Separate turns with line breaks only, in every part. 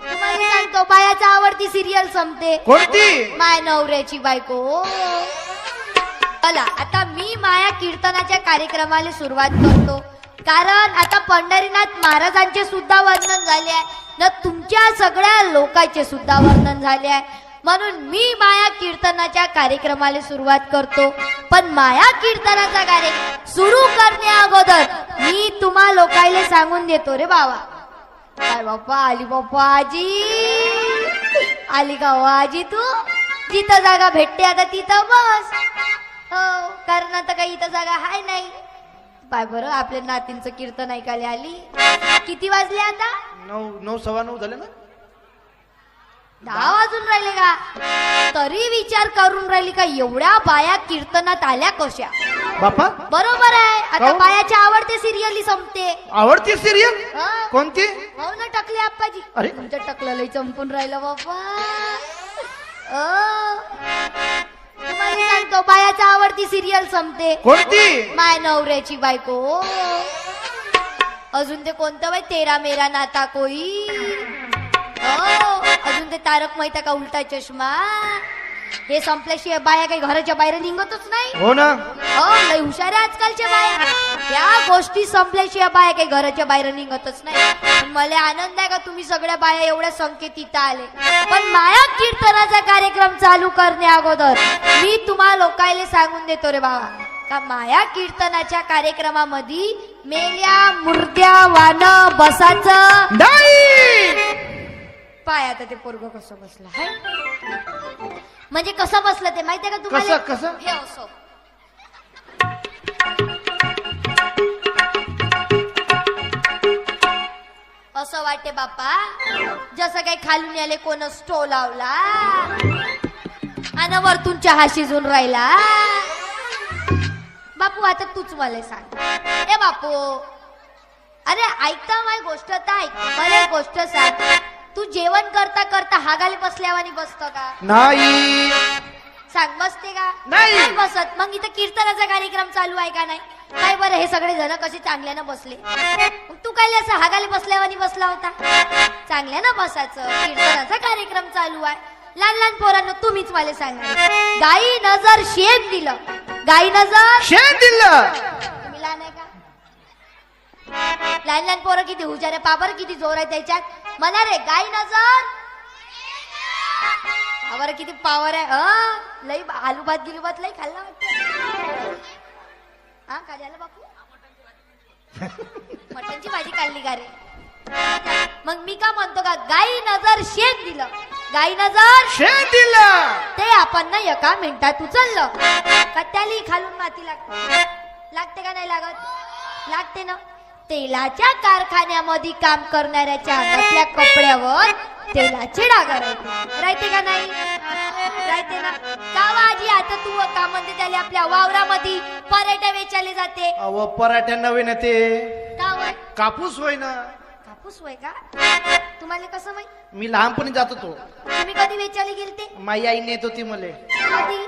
तुम्हाला सांगतो बायाचा आवडती सिरियल संपते?
कोणती?
माय नवऱ्याची बायको. चला आता मी माया कीर्तनाच्या कार्यक्रमाला सुरुवात करतो. कारण आता पंढरीनाथ महाराजांचे सुद्धा वर्णन झाले आहे. न तुमच्या सगळ्या लोकांचे सुद्धा वर्णन झाले आहे. म्हणून मी माया कीर्तनाच्या कार्यक्रमाला सुरुवात करतो. पण माया कीर्तनाचा कार्यक्रम सुरू करण्या अगोदर मी तुम्हा लोकायले सांगून देतो रे बाबा. काय बाप्पा आली बाप्पा आजी. आली का आजी तू. जिथं जागा भेटते आता तिथं बस. हो कारण आता काही इथं जागा हाय नाही. पाय बरं आपल्या नातींचं कीर्तन ऐकायला आली. किती वाजले आता?
नऊ नऊ सव्वा नऊ झाले ना?
दहा वाजून राहिले का? तरी विचार करून राहिली का एवढ्या बाया कीर्तनात आल्या कशा?
बापा
बरोबर आहे. आता
काहून?
बायाच्या आवडते सिरियली संपते.
आवडती सिरियल
हा?
कोणती?
हो ना टकले आप्पाजी
अरे.
तुमच्या टकलं लय चंपून राहिलं अ, तुम्हाला सांगतो बायाचा आवडती सिरियल संपते.
कोणती?
माय नवऱ्याची बायको. अजून ते कोणतं बाई? तेरा मेरा नाता कोई. हो अजून ते तारक मेहता का उलटा चष्मा. हे संपल्याशिवाय बाया काही घराच्या बाहेर निघतच नाही.
हो ना?
हो लय हुशार आहे आजकालच्या बाया. या गोष्टी संपल्याशिवाय बाया काही घराच्या बाहेर निघतच नाही. मला आनंद आहे का तुम्ही सगळ्या बाया एवढ्या संख्येत इथं आले? पण माया कीर्तनाचा कार्यक्रम चालू करण्या अगोदर मी तुम्हा लोकायले सांगून देतो रे बाबा. का माया कीर्तनाच्या कार्यक्रमामध्ये मेल्या मुर्द्या वान बसाचं. पाय आता ते पोरग कसं बसलं म्हणजे कसं बसलं ते माहितीये का तुम्हाला?
कसं कसं?
हे असो. असं वाटते बाप्पा. जसं काही खालून आले कोण स्टो लावला. आणि वरतून चहा शिजून राहिला. बापू आता तूच मला सांग. ए बापू. अरे ऐकता माझी गोष्ट तर ऐक. मला एक गोष्ट सांग. तू जेवण करता करता हागाले बसल्यावानी बसतो का?
नाही.
सांग बसते का?
नाही.
बसत. मग इथं कीर्तनाचा कार्यक्रम चालू आहे का नाही? काय बरं हे सगळे जण कसे चांगल्यानं बसले? मग तू काय असं हागाले बसल्यावानी बसला होता? चांगल्यानं बसायचं. कीर्तनाचा कार्यक्रम चालू आहे. लहान लहान पोरांना तुम्हीच मला सांगा. गाई नजर शेत दिलं. गाई नजर
शेण दिलं.
तुम्ही लहान आहे का? लहान लहान पोरं किती हुशार आहे. पाबर किती जोर आहे त्याच्यात? म्हणा रे गाई नजर. पावर किती पावर आहे. अ लई आलू भात गिलू भात लई खाल्ला वाटतं. हा काय झालं बापू? मटणची भाजी काढली का रे? मग मी का म्हणतो का गाई नजर शेत दिलं. गाई नजर
शेण दिलं.
ते आपण ना एका मिनिटात उचललं. का त्याली खालून माती लागते लागते का नाही लागत? लागते ना. तेलाच्या कारखान्यामध्ये काम करणाऱ्याच्या अंगातल्या कपड्यावर तेलाचे डाग राहते राहते का नाही? राहते ना? का आजी आता तू का म्हणते त्याला आपल्या वावरामध्ये पराठा वेचाले जाते.
अव पराठ्या नवीन ते.
का वय
कापूस होय ना.
कापूस होय का? तुम्हाला कसं माहीत?
मी लहानपणी जात होतो.
तुम्ही कधी वेचाले गेलते?
माई आई नेत होती मले.
कधी?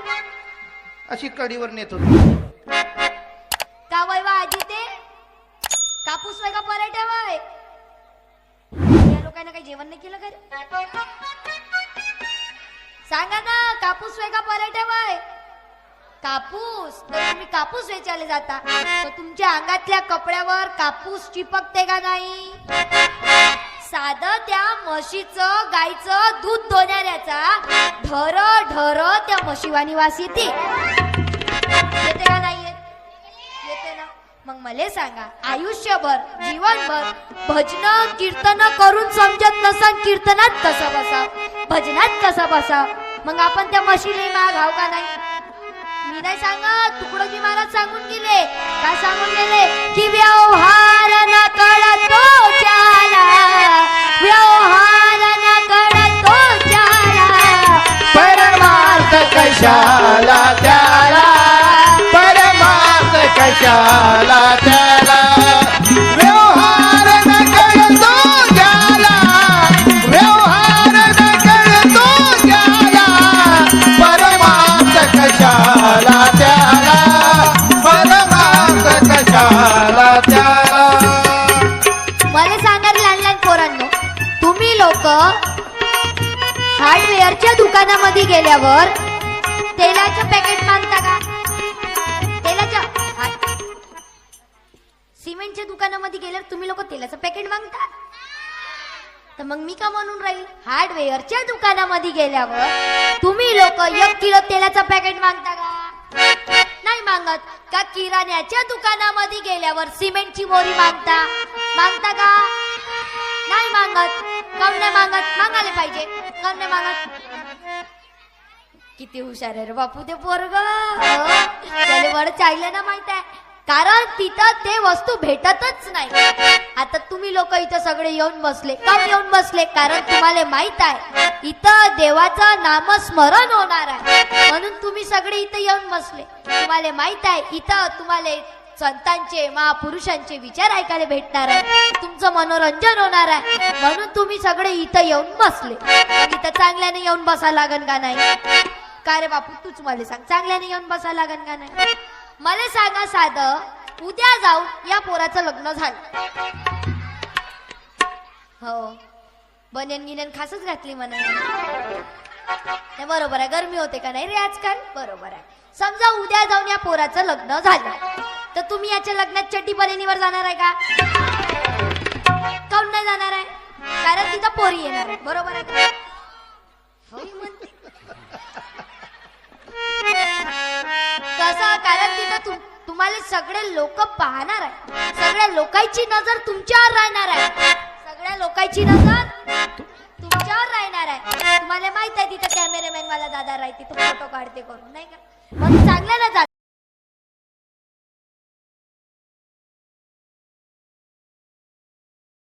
अशी कडीवर नेत होती.
का वय वा आजी ते? कापूस वय का पराठा वय या लोकांना काही जेवण नाही केलं का सांगा ना कापूस वय का पराठा वय कापूस? तर तुम्ही कापूस वेचायला जाता. तर तुमच्या अंगातल्या कपड्यावर कापूस चिपकते का नाही? साध त्या म्हशीचं गाईचं दूध धुण्याऱ्याचा ढर ढर त्या म्हशीवानी वास येते. मग मला सांगा आयुष्यभर जीवनभर भजन कीर्तन करून समजत नसा कीर्तनात कसं बसा? भजनात कसं बसा? मग आपण त्या म्हशीला माग का नाही? मी नाही सांगत तुकडोजी महाराज सांगून गेले. काय सांगून गेले? की व्यवहार न कळतो चाला व्यवहार न कळतो चाला
परमार्थ कशा
मला सांगा लहान लहान तुम्ही लोक हार्डवेअरच्या दुकानामध्ये गेल्यावर तेलाचं पॅकेट मागता का? सिमेंटच्या दुकानामध्ये गेल्यावर तुम्ही लोक तेलाचं पॅकेट मागता तर मग मी का म्हणून राहील? हार्डवेअरच्या दुकानामध्ये गेल्यावर तुम्ही लोक एक किलो तेलाचं पॅकेट मागता का? नाही मागत. का किराण्याच्या दुकानामध्ये गेल्यावर सिमेंटची बोरी मागता? मागता का? नाही मागत. काऊन नाही मागत? मागायला पाहिजे. काऊन नाही मागत? किती हुशार आहे रे बापू ते पोरग. हो? त्याला वर चाललं ना माहीत आहे. कारण तिथं ते वस्तू भेटतच नाही. आता तुम्ही लोक इथं सगळे येऊन बसले. का येऊन बसले? कारण तुम्हाला माहीत आहे इथं देवाचं नामस्मरण होणार आहे. म्हणून तुम्ही सगळे इथं येऊन बसले. तुम्हाला माहीत आहे इथं तुम्हाला संतांचे महापुरुषांचे विचार ऐकायला भेटणार आहे. तुमचं मनोरंजन होणार आहे. म्हणून तुम्ही सगळे इथं येऊन बसले. इथं चांगल्याने येऊन बसा लागन का नाही? का रे बापू तूच मला सांग चांगल्याने येऊन बसा लागन का नाही? मला सांगा साधं उद्या जाऊन या पोराचं लग्न झालं. हो. बनेन गिनेन खासच घातली म्हणा. नाही बरोबर आहे गरमी होते का नाही रे आजकाल? बरोबर आहे. समजा उद्या जाऊन या पोराचं लग्न झालं तर तुम्ही याच्या लग्नात चड्डी बनेनीवर जाणार आहे का? काऊन नाही जाणार आहे? कारण तिथं पोरी येणार आहे. बरोबर आहे तुम्हाला सगळे लोक पाहणार आहे सगळ्या लोकांची नजर तुमच्यावर राहणार आहे. सगळ्या लोकांची नजर तुमच्यावर राहणार आहे. तुम्हाला माहीत आहे तिथं कॅमेरामॅन मला दादा राहते तो फोटो काढते करून नाही का? मग चांगलं ना